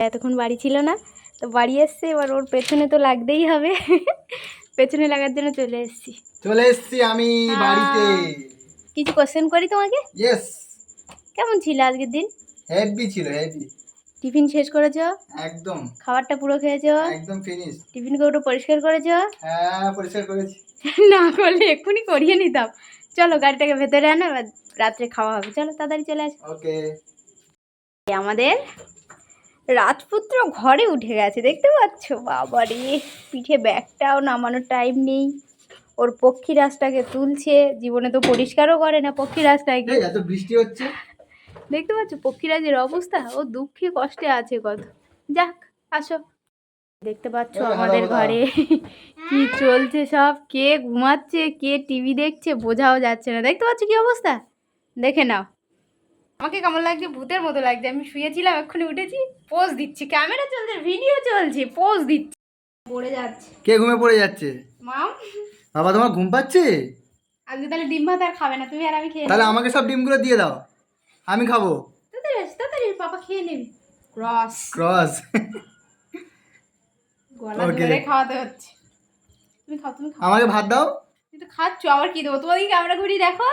এতক্ষণ বাড়ি ছিল না তো বাড়ি এসছে এবার ওর পেছনে তো লাগতেই হবে। পেছনে লাগার জন্য চলে এসেছি। চলে এসছি আমি বাড়িতে। কিছু কোশ্চেন করি তোমাকে? ইয়েস কেমন ছিল আজকের দিন? হেভি ছিল হেভি টিফিন শেষ করেছ একদম। খাবারটা পুরো খেয়েছো একদম ফিনিশ টিফিন কৌটো পরিষ্কার করেছ হ্যাঁ পরিষ্কার করেছি। না করলে এক্ষুনি করিয়ে নিতাম। চলো গাড়িটাকে ভেতরে আনো রাত্রে খাওয়া হবে। চলো তাড়াতাড়ি চলে আসো। ওকে আমাদের রাজপুত্র ঘরে উঠে গেছে দেখতে পাচ্ছ? বাবারে পিঠে ব্যাগটাও নামানোর টাইম নেই। ওর পক্ষীরাজটাকে তুলছে জীবনে তো পরিষ্কারও করে না পক্ষীরাজটাকে। এই এত বৃষ্টি হচ্ছে। দেখতে পাচ্ছ পক্ষীরাজের অবস্থা? ও দুঃখে কষ্টে আছে কত। যাক আসো। দেখতে পাচ্ছ আমাদের ঘরে কি চলছে সব? কে ঘুমাচ্ছে কে টিভি দেখছে বোঝাও যাচ্ছে না। দেখতে পাচ্ছ কি অবস্থা? দেখে নাও। আমাকে কেমন লাগছে? ভূতের মতো লাগছে। আমি শুয়েছিলাম এক্ষুনি উঠেছি পোজ দিচ্ছি। ক্যামেরা চলছে ভিডিও চলছে পোজ দিচ্ছি। পড়ে যাচ্ছে। কে ঘুমে পড়ে যাচ্ছে? মাম বাবা তোমার ঘুম পাচ্ছে? আজকে তাহলে ডিম ভাত আর খাবে না তুমি আর আমি খেয়ে তাহলে আমাকে সব ডিমগুলো দিয়ে দাও। আমি খাব? তাড়াতাড়ি তাড়াতাড়ি পাপা খেয়ে নেবে। রস ক্রস গলা ধরে খাওয়াতে হচ্ছে। তুমি খাও তুমি খাও। আমাকে ভাত দাও। তুই তো খাচ্ছ আবার কি দেবো? তোমাদের ক্যামেরা ঘুরি দেখো।